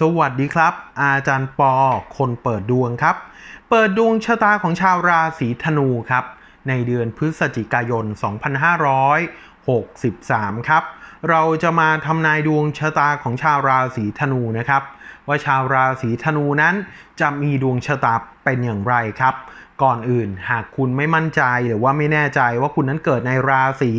สวัสดีครับ อาจารย์ปอ คนเปิดดวงครับ เปิดดวงชะตาของชาวราศีธนูครับ ในเดือนพฤศจิกายน 2563 ครับ เราจะมาทำนายดวงชะตาของชาวราศีธนูนะครับ ว่าชาวราศีธนูนั้นจะมีดวงชะตาเป็นอย่างไรครับ ก่อนอื่น หากคุณไม่มั่นใจหรือว่าไม่แน่ใจว่าคุณนั้นเกิดในราศี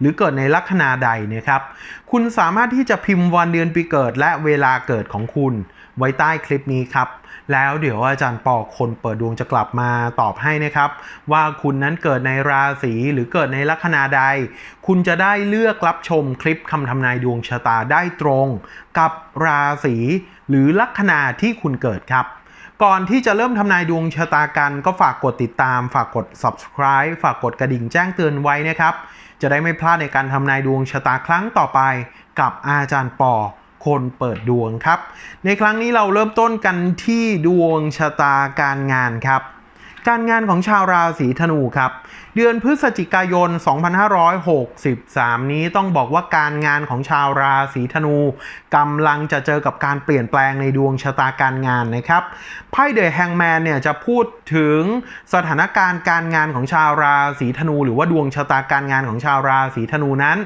หรือเกิดในลัคนาใดนะครับ คุณสามารถที่จะพิมพ์วันเดือนปีเกิด และเวลาเกิดของคุณไว้ใต้คลิปนี้ครับ แล้วเดี๋ยวอาจารย์ปอคนเปิดดวงจะกลับมาตอบให้นะครับ ว่าคุณนั้นเกิดในราศีหรือเกิดในลัคนาใด คุณจะได้เลือกรับชมคลิปคำทำนายดวงชะตาได้ตรง กับราศีหรือลัคนาที่คุณเกิดครับ ก่อนที่จะเริ่มทำนายดวงชะตากัน ก็ฝากกดติดตาม ฝากกด subscribe ฝากกดกระดิ่งแจ้งเตือนไว้นะครับ จะได้ไม่พลาดในการทำนายดวงชะตาครั้งต่อไป กับอาจารย์ปอคนเปิดดวงครับ ในครั้งนี้เราเริ่มต้นกันที่ดวงชะตาการงานครับ การงานของชาวราศีธนูครับ เดือนพฤศจิกายน 2563 นี้ต้องบอกว่าการงานของชาวราศีธนูกำลังจะเจอกับการเปลี่ยนแปลงในดวงชะตาการงานนะครับไพ่เดอะแฮงแมนเนี่ยจะพูดถึงสถานการณ์การงานของชาวราศีธนู หรือว่าดวงชะตาการงานของชาวราศีธนูนั้น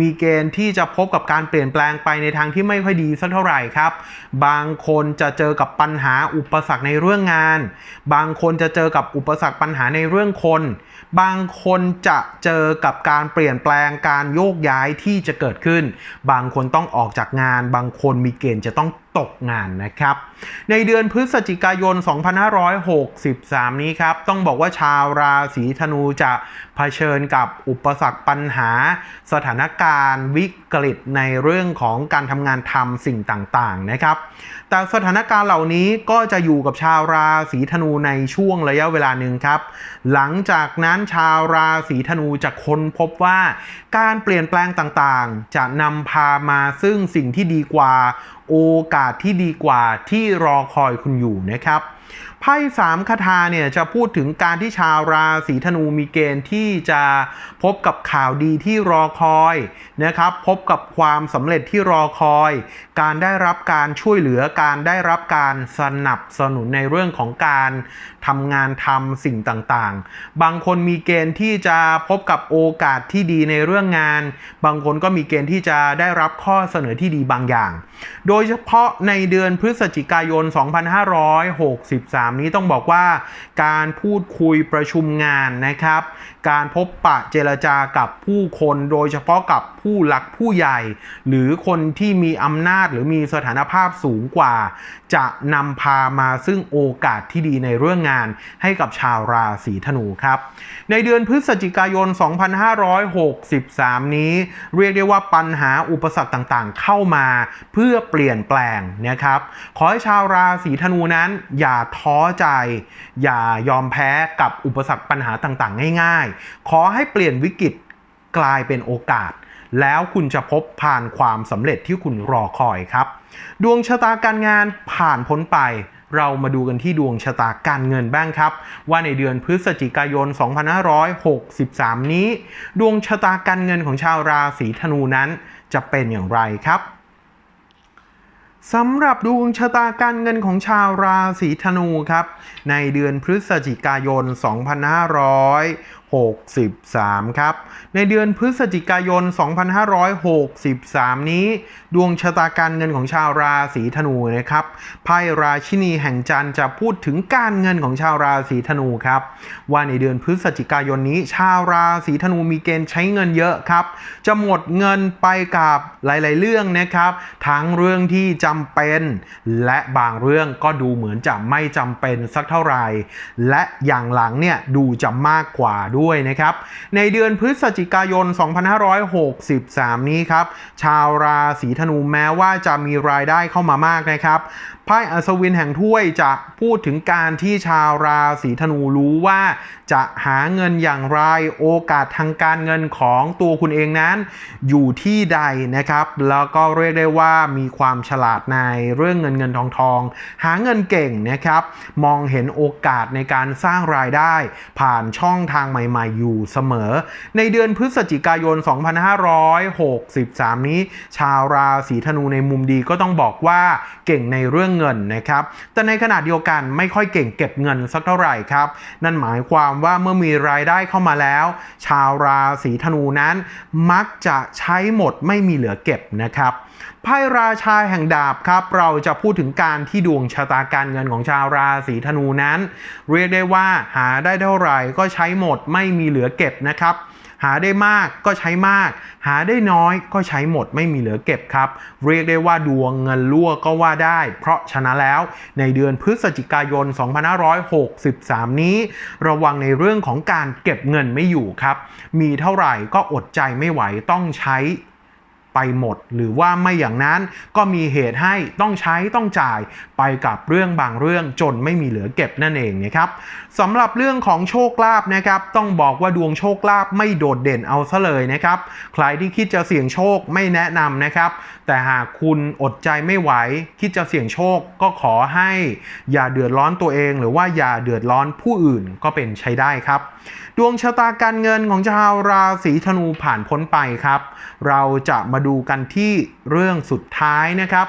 มีเกณฑ์ที่จะพบกับการเปลี่ยนแปลงไปในทางที่ไม่ค่อยดีสักเท่าไหร่ครับ บางคนจะเจอกับปัญหาอุปสรรคในเรื่องงาน บางคนจะเจอกับอุปสรรคปัญหาในเรื่องคน บางคนจะเจอกับการเปลี่ยนแปลงการโยกย้ายที่จะเกิดขึ้น บางคนต้องออกจากงาน บางคนมีเกณฑ์จะต้องตกงานนะครับ ในเดือนพฤศจิกายน 2563 นี้ครับ ต้องบอกว่าชาวราศีธนูจะ ผชิญกับอุปสรรคปัญหา สถานการณ์วิกฤตในเรื่องของการทำงานทำสิ่งต่างๆนะครับ แต่สถานการณ์เหล่านี้ก็จะอยู่กับชาวราศีธนูในช่วงระยะเวลาหนึ่งครับ หลังจากนั้นชาวราศีธนูจะค้นพบว่า การเปลี่ยนแปลงต่างๆ จะนำพามาซึ่งสิ่งที่ดีกว่า โอกาสที่ดีกว่าที่รอคอยคุณอยู่นะครับ ไพ่สามคาถาเนี่ยจะพูดถึงการที่ชาวราศีธนูมีเกณฑ์ที่จะพบกับข่าวดีที่รอคอยนะครับพบกับความสำเร็จที่รอคอย การได้รับการช่วยเหลือการได้รับการสนับสนุนในเรื่องของการทำงานทำสิ่งต่างๆ บางคนมีเกณฑ์ที่จะพบกับโอกาสที่ดีในเรื่องงาน บางคนก็มีเกณฑ์ที่จะได้รับข้อเสนอที่ดีบางอย่าง โดยเฉพาะในเดือนพฤศจิกายน 2563นี้ต้องบอกว่าการพูดคุยประชุมงานนะครับ การพบปะเจรจากับผู้คนโดยเฉพาะกับผู้หลักผู้ใหญ่ หรือคนที่มีอำนาจหรือมีสถานภาพสูงกว่า จะนำพามาซึ่งโอกาสที่ดีในเรื่องงานให้กับชาวราศีธนูครับ ในเดือนพฤศจิกายน 2563 นี้ เรียกได้ว่าปัญหาอุปสรรคต่างๆ เข้ามาเพื่อเปลี่ยนแปลงนะครับขอให้ชาวราศีธนูนั้นอย่าท้อใจ อย่ายอมแพ้กับอุปสรรคปัญหาต่างๆ ง่ายๆ ขอให้เปลี่ยนวิกฤตกลายเป็นโอกาส แล้วคุณจะพบผ่านความสำเร็จที่คุณรอคอยครับ ดวงชะตาการงานผ่านพ้นไปเรามาดูกันที่ดวงชะตาการเงินบ้างครับ ว่าในเดือนพฤศจิกายน 2563 นี้ ดวงชะตาการเงินของชาวราศีธนูนั้นจะเป็นอย่างไรครับสำหรับดวงชะตาการเงินของชาวราศีธนูครับ ในเดือนพฤศจิกายน 2563 ครับ ในเดือนพฤศจิกายน 2563 นี้ ดวงชะตาการเงินของชาวราศีธนูนะครับไพ่ราชินีแห่งจันทร์จะพูดถึงการเงินของชาวราศีธนูครับ ว่าในเดือนพฤศจิกายนนี้ ชาวราศีธนูมีเกณฑ์ใช้เงินเยอะครับ จะหมดเงินไปกับหลาย ๆ เรื่องนะครับ ทั้งเรื่องที่จำเป็น และบางเรื่องก็ดูเหมือนจะไม่จำเป็นสักเท่าไหร่ และอย่างหลังเนี่ยดูจะมากกว่าด้วยนะครับ ในเดือนพฤศจิกายน 2563 นี้ครับ ชาวราศีธนูแม้ว่าจะมีรายได้เข้ามามากนะครับไพ่อัศวินแห่งถ้วยจะพูดถึงการที่ชาวราศีธนูรู้ว่าจะหาเงินอย่างไรโอกาสทางการเงินของตัวคุณเองนั้น อยู่ที่ใดนะครับ แล้วก็เรียกได้ว่ามีความฉลาดในเรื่องเงินเงินทองทอง หาเงินเก่งนะครับ มองเห็นโอกาสในการสร้างรายได้ ผ่านช่องทางใหม่ๆอยู่เสมอ ในเดือนพฤศจิกายน 2563 นี้ ชาวราศีธนูในมุมดีก็ต้องบอกว่าเก่งในเรื่องเงินนะครับ แต่ในขณะเดียวกันไม่ค่อยเก่งเก็บเงินสักเท่าไหร่ครับ นั่นหมายความว่าเมื่อมีรายได้เข้ามาแล้ว ชาวราศีธนูนั้นมักจะใช้หมดไม่มีเหลือเก็บนะครับไพ่ราชาแห่งดาบครับ เราจะพูดถึงการที่ดวงชะตาการเงินของชาวราศีธนูนั้น เรียกได้ว่าหาได้เท่าไหร่ก็ใช้หมดไม่ไมีเหลือเก็บนะครับ หาได้มากก็ใช้มาก หาได้น้อยก็ใช้หมดไม่มีเหลือเก็บครับ เรียกได้ว่าดวงเงินรั่วก็ว่าได้ เพราะฉะนั้นแล้วในเดือนพฤศจิกายน 2563 นี้ ระวังในเรื่องของการเก็บเงินไม่อยู่ครับ มีเท่าไหร่ก็อดใจไม่ไหวต้องใช้ ไปหมด หรือว่าไม่อย่างนั้นก็มีเหตุให้ต้องใช้ต้องจ่ายไปกับเรื่องบางเรื่องจนไม่มีเหลือเก็บนั่นเองนะครับสำหรับเรื่องของโชคลาภนะครับต้องบอกว่าดวงโชคลาภไม่โดดเด่นเอาซะเลยนะครับใครที่คิดจะเสี่ยงโชคไม่แนะนำนะครับ แต่หากคุณอดใจไม่ไหว คิดจะเสี่ยงโชคก็ขอให้อย่าเดือดร้อนตัวเอง หรือว่าอย่าเดือดร้อนผู้อื่นก็เป็นใช้ได้ครับ ดวงชะตาการเงินของชาวราศีธนูผ่านพ้นไปครับ เราจะมาดูกันที่เรื่องสุดท้ายนะครับ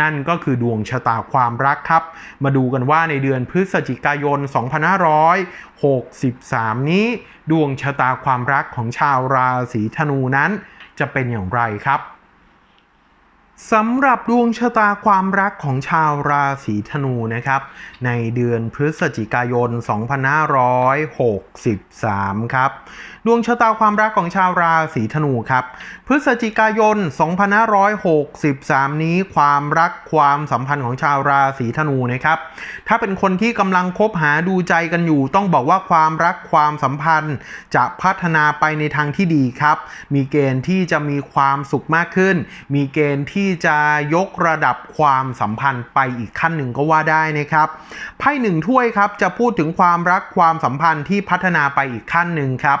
นั่นก็คือดวงชะตาความรักครับ มาดูกันว่าในเดือนพฤศจิกายน 2563 นี้ ดวงชะตาความรักของชาวราศีธนูนั้นจะเป็นอย่างไรครับสำหรับดวงชะตาความรักของชาวราศีธนูนะครับ ในเดือนพฤศจิกายน 2563 ครับดวงชะตาความรักของชาวราศีธนูครับ พฤศจิกายน 2563 นี้ความรักความสัมพันธ์ของชาวราศีธนูนะครับ ถ้าเป็นคนที่กำลังคบหาดูใจกันอยู่ ต้องบอกว่าความรักความสัมพันธ์จะพัฒนาไปในทางที่ดีครับ มีเกณฑ์ที่จะมีความสุขมากขึ้น มีเกณฑ์ที่จะยกระดับความสัมพันธ์ไปอีกขั้นหนึ่งก็ว่าได้นะครับ ไพ่หนึ่งถ้วยครับจะพูดถึงความรักความสัมพันธ์ที่พัฒนาไปอีกขั้นหนึ่งครับ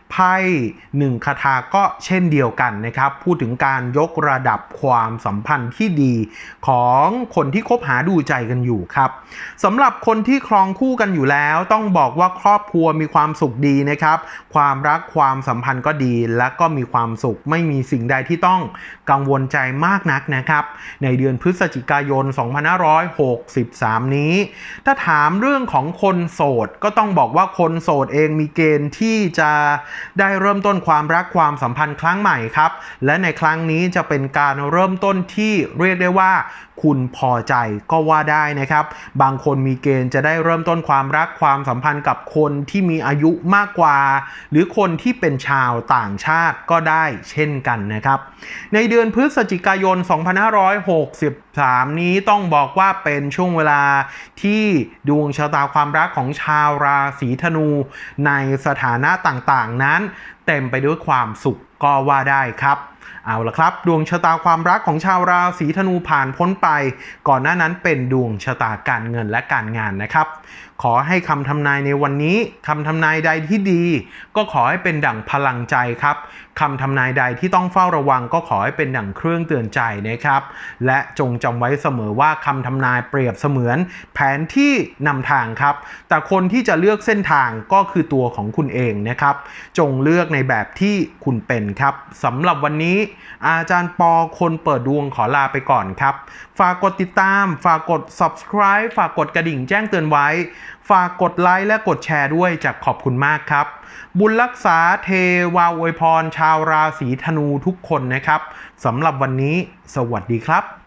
ไพ่หนึ่งคาถาก็เช่นเดียวกันนะครับ พูดถึงการยกระดับความสัมพันธ์ที่ดีของคนที่คบหาดูใจกันอยู่ครับสำหรับคนที่ครองคู่กันอยู่แล้ว ต้องบอกว่าครอบครัวมีความสุขดีนะครับ ความรักความสัมพันธ์ก็ดี และก็มีความสุขไม่มีสิ่งใดที่ต้องกังวลใจมากนักนะครับ ในเดือนพฤศจิกายน 2563 นี้ ถ้าถามเรื่องของคนโสดก็ต้องบอกว่าคนโสดเองมีเกณฑ์ที่จะได้เริ่มต้นความรักความสัมพันธ์ครั้งใหม่ครับ และในครั้งนี้จะเป็นการเริ่มต้นที่เรียกได้ว่า คุณพอใจก็ว่าได้นะครับ บางคนมีเกณฑ์จะได้เริ่มต้นความรักความสัมพันธ์กับคนที่มีอายุมากกว่า หรือคนที่เป็นชาวต่างชาติก็ได้เช่นกันนะครับ ในเดือนพฤศจิกายน 2563 นี้ต้องบอกว่าเป็นช่วงเวลาที่ดวงชะตาความรักของชาวราศีธนูในสถานะต่างๆนะนั้น เต็มไปด้วยความสุขก็ว่าได้ครับ เอาละครับ ดวงชะตาความรักของชาวราศีธนูผ่านพ้นไป ก่อนหน้านั้นเป็นดวงชะตาการเงินและการงานนะครับ ขอให้คำทำนายในวันนี้คำทำนายใดที่ดี ก็ขอให้เป็นดั่งพลังใจครับคำทำนายใดที่ต้องเฝ้าระวัง ก็ขอให้เป็นดั่งเครื่องเตือนใจนะครับ และจงจำไว้เสมอว่าคำทำนายเปรียบเสมือน แผนที่นำทางครับ แต่คนที่จะเลือกเส้นทางก็คือตัวของคุณเองนะครับ จงเลือกในแบบที่คุณเป็นครับสำหรับวันนี้ อาจารย์ปอคนเปิดดวงขอลาไปก่อนครับ ฝากกดติดตาม ฝากกด subscribe ฝากกดกระดิ่งแจ้งเตือนไว้ ฝากกดไลค์และกดแชร์ด้วยจากขอบคุณมากครับ บุญรักษาเทวาอวยพร ชาวราศีธนูทุกคนนะครับสำหรับวันนี้ สวัสดีครับ